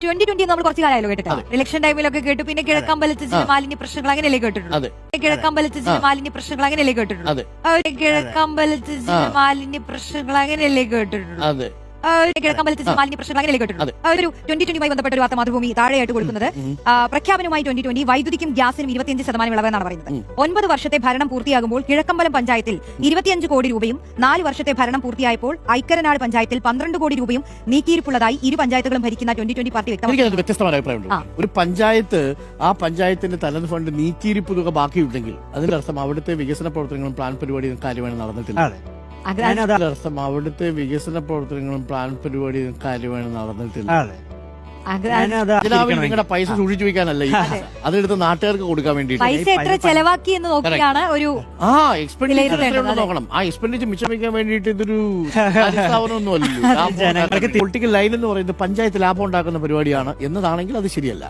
Twenty twenty നമ്മൾ കുറച്ച് കാലമായല്ലോ കേട്ടിട്ട്. ഇലക്ഷൻ ടൈമിലൊക്കെ കേട്ടു. പിന്നെ കിഴക്കമ്പലത്തിന്റെ മാലിന്യ പ്രശ്നങ്ങൾ അങ്ങനെയല്ലേ കേട്ടിട്ടുള്ളൂ. അതെ. കിഴക്കമ്പലത്തിന്റെ മാലിന്യ പ്രശ്നങ്ങൾ അങ്ങനെയല്ലേ കേട്ടിട്ടുള്ളൂ. അതെ. കിഴക്കമ്പലത്തിന്റെ മാലിന്യ പ്രശ്നങ്ങൾ അങ്ങനെയല്ലേ കേട്ടിട്ടുള്ളൂ. അതെ കിഴക്കമ്പലത്തിന്റെ മാലിന്യ പ്രശ്നങ്ങൾ കേട്ടിട്ടുള്ളൂ ഒരു ട്വന്റി ട്വന്റിയുമായി ബന്ധപ്പെട്ട ഒരു വാർത്ത മാതൃഭൂമി താഴെയായിട്ട് കൊടുക്കുന്നത്. പ്രഖ്യാപനവുമായി ട്വന്റി ട്വന്റി വൈദ്യുതിക്കും ഗ്യാസിനും ഇരുപത്തിയഞ്ച് ശതമാനം ഇളവെന്നാണ് പറയുന്നത്. ഒൻപത് വർഷത്തെ ഭരണം പൂർത്തിയാകുമ്പോൾ കിഴക്കമ്പലം പഞ്ചായത്തിൽ ഇരുപത്തിയഞ്ച് കോടി രൂപയും നാല് വർഷത്തെ ഭരണം പൂർത്തിയായപ്പോൾ ഐക്കരനാട് പഞ്ചായത്തിൽ പന്ത്രണ്ട് കോടി രൂപയും നീക്കിയിരിപ്പുള്ളതായി ഇരു പഞ്ചായത്തുകളും ഭരിക്കുന്ന ട്വന്റി ട്വന്റി പാർട്ടി ആ. ഒരു പഞ്ചായത്ത് ആ പഞ്ചായത്തിന്റെ തനത് ഫണ്ട് നീക്കിയിരിപ്പ് തുക ബാക്കിയുണ്ടെങ്കിൽ അതിന്റെ അർത്ഥം അവിടുത്തെ വികസന പ്രവർത്തനങ്ങളും പ്ലാൻ പരിപാടിയും കാര്യമായി നടന്നിട്ടില്ല. അർത്ഥം. അവിടുത്തെ വികസന പ്രവർത്തനങ്ങളും പ്ലാൻ പരിപാടിയും കാര്യമായി നടന്നിട്ടില്ല. നിങ്ങളുടെ പൈസ സൂക്ഷിച്ചു വെക്കാനല്ല. അതെടുത്ത് നാട്ടുകാർക്ക് കൊടുക്കാൻ വേണ്ടിയിട്ട്. പൈസ എത്ര ചെലവാക്കി എന്ന് നോക്കിയാണ് ഒരു ആ എക്സ്പെൻഡിച്ചർ നോക്കണം. ആ എക്സ്പെൻഡിച്ചർ മിച്ചം വെക്കാൻ വേണ്ടിയിട്ട് ഇതൊരു സ്ഥാപനമൊന്നും അല്ലല്ലോ ജനങ്ങൾക്ക് പൊളിറ്റിക്കൽ ലൈൻ എന്ന് പറയുന്നത് പഞ്ചായത്ത് ലാഭം ഉണ്ടാക്കുന്ന പരിപാടിയാണ്. എന്നതാണെങ്കിൽ അത് ശരിയല്ല.